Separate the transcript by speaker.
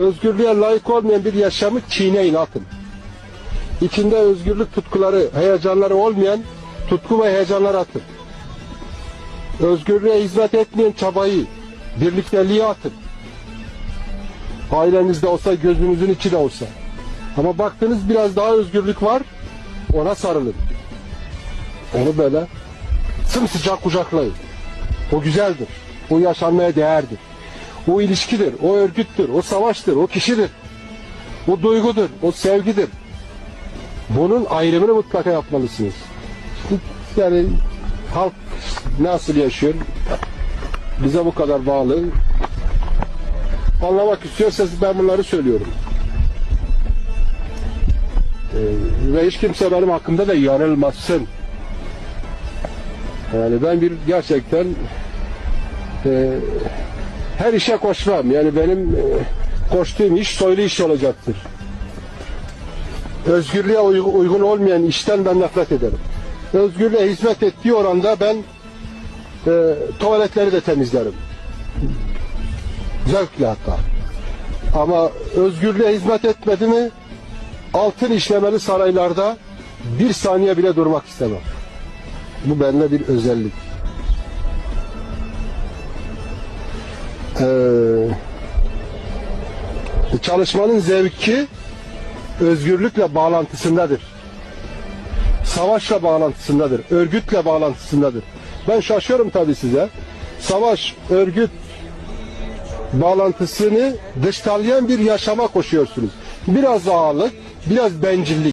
Speaker 1: Özgürlüğe layık olmayan bir yaşamı çiğneyin atın. İçinde özgürlük tutkuları, heyecanları olmayan tutku ve heyecanları atın. Özgürlüğe hizmet etmeyen çabayı, birlikteliği atın. Ailenizde olsa, gözünüzün içi de olsa. Ama baktınız biraz daha özgürlük var, ona sarılın. Onu böyle sımsıcak kucaklayın. O güzeldir. O yaşanmaya değerdir. O ilişkidir, o örgüttür, o savaştır, o kişidir. O duygudur, o sevgidir. Bunun ayrımını mutlaka yapmalısınız. Yani halk nasıl yaşıyor? Bize bu kadar bağlı. Anlamak istiyorsanız ben bunları söylüyorum. Ee, ve hiç kimse benim hakkımda da yanılmasın. Yani ben bir gerçekten e, her işe koşmam. Yani benim e, koştuğum iş soylu iş olacaktır. Özgürlüğe uy- uygun olmayan işten ben nefret ederim. Özgürlüğe hizmet ettiği oranda ben e, tuvaletleri de temizlerim. Zevkle hatta. Ama özgürlüğe hizmet etmedi mi altın işlemeli saraylarda bir saniye bile durmak istemem. Bu bende bir özellik. Ee, çalışmanın zevki özgürlükle bağlantısındadır. Savaşla bağlantısındadır. Örgütle bağlantısındadır. Ben şaşıyorum tabii size. Savaş, örgüt bağlantısını dışlayan bir yaşama koşuyorsunuz. Biraz ağırlık, biraz bencillik.